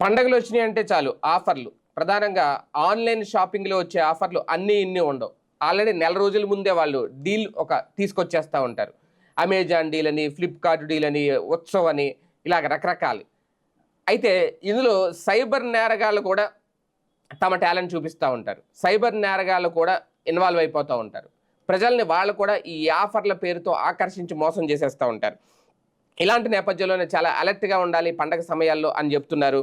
పండగలు వచ్చినాయి అంటే చాలు ఆఫర్లు. ప్రధానంగా ఆన్లైన్ షాపింగ్లో వచ్చే ఆఫర్లు అన్నీ ఇన్ని ఉండవు. ఆల్రెడీ నెల రోజుల ముందే వాళ్ళు డీల్ ఒక తీసుకొచ్చేస్తూ ఉంటారు. అమెజాన్ డీల్ అని ఫ్లిప్కార్ట్ డీల్ అని ఉత్సవ్ అని ఇలాగ రకరకాలు. అయితే ఇందులో సైబర్ నేరగాళ్ళు కూడా తమ టాలెంట్ చూపిస్తూ ఉంటారు. సైబర్ నేరగాళ్ళు కూడా ఇన్వాల్వ్ అయిపోతూ ఉంటారు. ప్రజల్ని వాళ్ళు కూడా ఈ ఆఫర్ల పేరుతో ఆకర్షించి మోసం చేసేస్తూ ఉంటారు. ఇలాంటి నేపథ్యంలోనే చాలా అలర్ట్గా ఉండాలి పండగ సమయాల్లో అని చెప్తున్నారు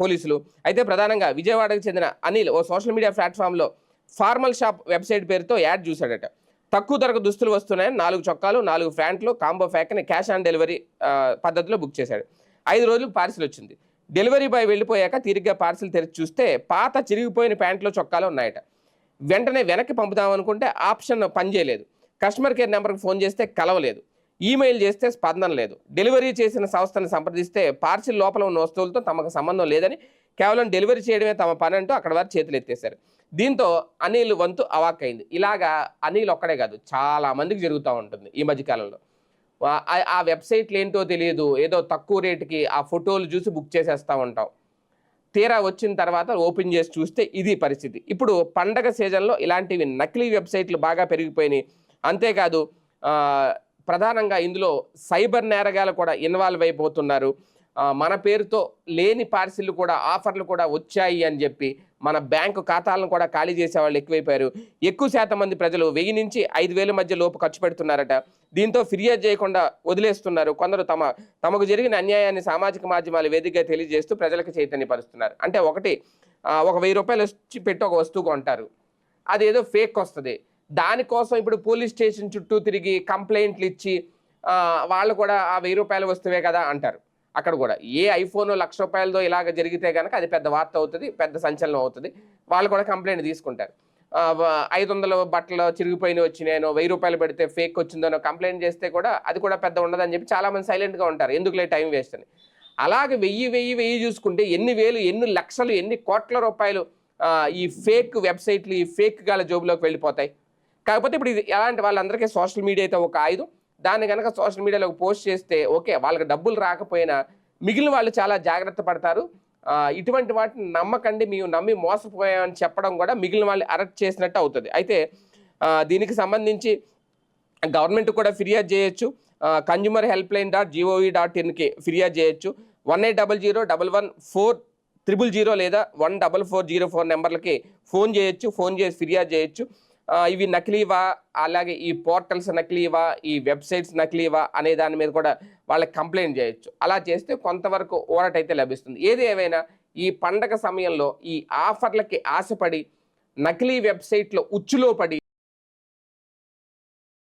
పోలీసులు. అయితే ప్రధానంగా విజయవాడకు చెందిన అనిల్ ఓ సోషల్ మీడియా ప్లాట్ఫామ్లో ఫార్మల్ షాప్ వెబ్సైట్ పేరుతో యాడ్ చూశాడట. తక్కువ ధరకు దుస్తులు వస్తున్నాయని నాలుగు చొక్కాలు నాలుగు ఫ్యాంట్లు కాంబో ప్యాక్ని క్యాష్ ఆన్ డెలివరీ పద్ధతిలో బుక్ చేశాడు. ఐదు రోజులు పార్సిల్ వచ్చింది. డెలివరీ బాయ్ వెళ్ళిపోయాక తిరిగ్గా పార్సిల్ తెరిచి చూస్తే పాత చిరిగిపోయిన ప్యాంట్లో చొక్కాలు ఉన్నాయట. వెంటనే వెనక్కి పంపుదామనుకుంటే ఆప్షన్ పనిచేయలేదు. కస్టమర్ కేర్ నెంబర్కి ఫోన్ చేస్తే కలవలేదు. ఈమెయిల్ చేస్తే స్పందన లేదు. డెలివరీ చేసిన సంస్థను సంప్రదిస్తే పార్సిల్ లోపల ఉన్న వస్తువులతో తమకు సంబంధం లేదని కేవలం డెలివరీ చేయడమే తమ పని అంటూ అక్కడ వారు చేతులు ఎత్తేశారు. దీంతో అనిల్ వంతు అవాక్కైంది ఇలాగా అనిల్ ఒక్కడే కాదు చాలా మందికి జరుగుతూ ఉంటుంది ఈ మధ్యకాలంలో ఆ- ఆ వెబ్సైట్లు ఏంటో తెలియదు. ఏదో తక్కువ రేటుకి ఆ ఫోటోలు చూసి బుక్ చేసేస్తూ ఉంటాం. తీరా వచ్చిన తర్వాత ఓపెన్ చేసి చూస్తే ఇది పరిస్థితి. ఇప్పుడు పండగ సీజన్లో ఇలాంటివి నకిలీ వెబ్సైట్లు బాగా పెరిగిపోయినాయి. అంతేకాదు ప్రధానంగా ఇందులో సైబర్ నేరగాలు కూడా ఇన్వాల్వ్ అయిపోతున్నారు. మన పేరుతో లేని పార్సిల్ కూడా ఆఫర్లు కూడా వచ్చాయి అని చెప్పి మన బ్యాంకు ఖాతాలను కూడా ఖాళీ చేసే వాళ్ళు ఎక్కువైపోయారు. ఎక్కువ శాతం మంది ప్రజలు వెయ్యి నుంచి ఐదు వేల మధ్య లోపు ఖర్చు పెడుతున్నారట. దీంతో ఫిర్యాదు చేయకుండా వదిలేస్తున్నారు. కొందరు తమ తమకు జరిగిన అన్యాయాన్ని సామాజిక మాధ్యమాల వేదికగా తెలియజేస్తూ ప్రజలకు చైతన్యపరుస్తున్నారు. అంటే ఒకటి ఒక వెయ్యి రూపాయలు వచ్చి పెట్టి ఒక వస్తువు కొంటారు. అదేదో ఫేక్ వస్తుంది. దానికోసం ఇప్పుడు పోలీస్ స్టేషన్ చుట్టూ తిరిగి కంప్లైంట్లు ఇచ్చి వాళ్ళు కూడా ఆ వెయ్యి రూపాయల వస్తువే కదా అంటారు. అక్కడ కూడా ఏ ఐఫోన్ లక్ష రూపాయలతో ఇలాగ జరిగితే కనుక అది పెద్ద వార్త అవుతుంది పెద్ద సంచలనం అవుతుంది. వాళ్ళు కూడా కంప్లైంట్ తీసుకుంటారు. ఐదు వందల బట్టలు చిరిగిపోయిన వచ్చినాయనో వెయ్యి రూపాయలు పెడితే ఫేక్ వచ్చిందనో కంప్లైంట్ చేస్తే కూడా అది కూడా పెద్ద ఉండదని చెప్పి చాలామంది సైలెంట్గా ఉంటారు. ఎందుకులే టైం వేస్ట్ అని. అలాగే వెయ్యి వెయ్యి వెయ్యి చూసుకుంటే ఎన్ని వేలు ఎన్ని లక్షలు ఎన్ని కోట్ల రూపాయలు ఈ ఫేక్ వెబ్సైట్లు ఈ ఫేక్ గాల జోబులోకి వెళ్ళిపోతాయి. కాకపోతే ఇప్పుడు ఇది ఎలాంటి వాళ్ళందరికీ సోషల్ మీడియా అయితే ఒక ఆయుధం. దాన్ని కనుక సోషల్ మీడియాలో పోస్ట్ చేస్తే ఓకే వాళ్ళకి డబ్బులు రాకపోయినా మిగిలిన వాళ్ళు చాలా జాగ్రత్త పడతారు. ఇటువంటి వాటిని నమ్మకండి మేము నమ్మి మోసపోయామని చెప్పడం కూడా మిగిలిన వాళ్ళు అరెస్ట్ చేసినట్టు అవుతుంది. అయితే దీనికి సంబంధించి గవర్నమెంట్ కూడా ఫిర్యాదు చేయొచ్చు. Consumer helpline dot G O V dot ఇన్కి ఫిర్యాదు చేయొచ్చు. One eight double zero double one four triple zero లేదా one double four zero four నెంబర్లకి phone చేయొచ్చు. ఫోన్ చేసి ఫిర్యాదు చేయొచ్చు. ఇవి నకిలీవా? అలాగే ఈ పోర్టల్స్ నకిలీవా? ఈ వెబ్సైట్స్ నకిలీవా? అనే దాని మీద కూడా వాళ్ళకి కంప్లైంట్ చేయొచ్చు. అలా చేస్తే కొంతవరకు ఊరట అయితే లభిస్తుంది. ఏది ఏమైనా ఈ పండగ సమయంలో ఈ ఆఫర్లకి ఆశపడి నకిలీ వెబ్సైట్లో ఉచ్చులో పడి